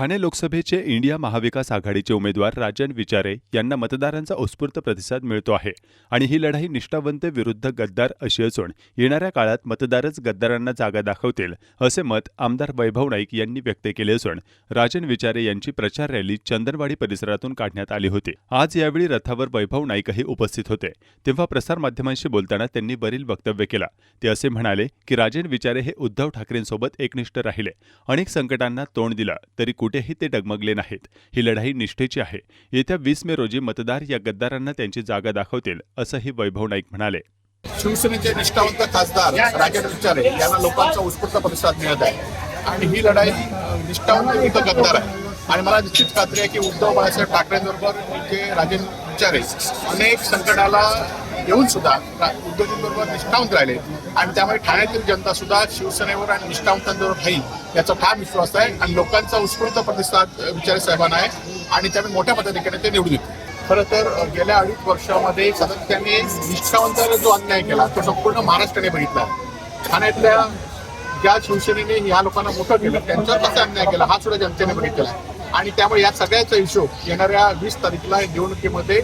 ठाणे लोकसभेचे इंडिया महाविकास आघाडीचे उमेदवार राजन विचारे यांना मतदारांचा उत्स्फूर्त प्रतिसाद मिळतो आहे. आणि ही लढाई निष्ठावंत विरुद्ध गद्दार अशी असून येणाऱ्या काळात मतदारच गद्दारांना जागा दाखवतील असे मत आमदार वैभव नाईक यांनी व्यक्त केले असून राजन विचारे यांची प्रचार रॅली चंदनवाडी परिसरातून काढण्यात आली होती. आज यावेळी रथावर वैभव नाईकही उपस्थित होते. तेव्हा प्रसारमाध्यमांशी बोलताना त्यांनी वरील वक्तव्य केला. ते असे म्हणाले की राजन विचारे हे उद्धव ठाकरेंसोबत एकनिष्ठ राहिले. अनेक संकटांना तोंड दिलं तरी कुठेही ते डगमगले नाहीत. ही लढाई निष्ठेची आहे. येत्या वीस मे रोजी मतदार या गद्दारांना त्यांची जागा दाखवतील असंही वैभव नाईक म्हणाले. शिवसेनेचे निष्ठावंत खासदार राजेंद्र विचारे यांना लोकांचा उत्स्फूर्त प्रतिसाद मिळत आहे. आणि ही लढाई निष्ठावंत गद्दार आहे. आणि मला निश्चित खात्री आहे की उद्धव बाळासाहेब ठाकरेंबरोबर जे राजेंद्र राजन आहे अनेक संकटाला येऊन सुद्धा उद्योजकांबरोबर निष्ठावंत राहिले. आणि त्यामुळे ठाण्यातील जनता सुद्धा शिवसेनेवर आणि निष्ठावंतांवर राहील याचा ठाम विश्वास आहे आणि लोकांचा उत्स्फूर्त प्रतिसाद विचारे साहेबांना आहे. आणि त्यामुळे मोठ्या पद्धतीने ते निवडून येतील. खरं तर गेल्या अडीच वर्षामध्ये सातत्याने निष्ठावंताला जो अन्याय केला तो संपूर्ण महाराष्ट्राने बघितला. ठाण्यातल्या ज्या शिवसेनेने ह्या लोकांना मोठं केलं त्यांच्यावर कसा अन्याय केला हा सुद्धा जनतेने बघितलेला आहे. आणि त्यामुळे या सगळ्याचा हिशोब येणाऱ्या वीस तारखेला निवडणुकीमध्ये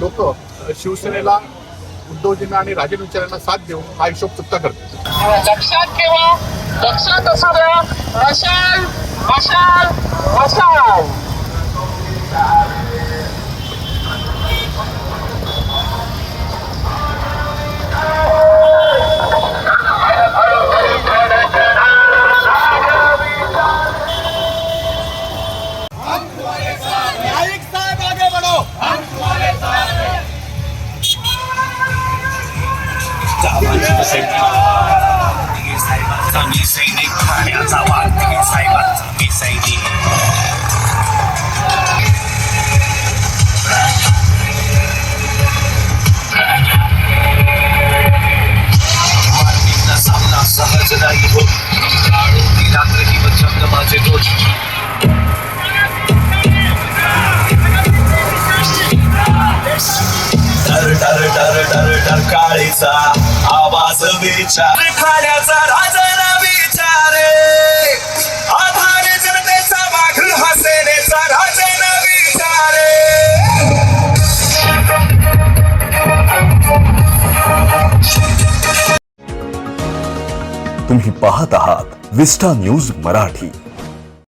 लोक शिवसेनेला उद्धवजींना आणि राजेंद्र विचारांना साथ देऊन हा हिशोब चुकता करतो लक्षात ठेवा. लक्षात असू द्या मशाल मशाल मशाल. 騒ぎと責任右と未遂に金を騒っ डर काळीचा आवाज विचार. खाण्याचा राजा विचारे आधार जनतेचा वाघ हसेनेचा सेनेचा राजा विचारे तुम्ही पाहत आहात विस्टा न्यूज मराठी.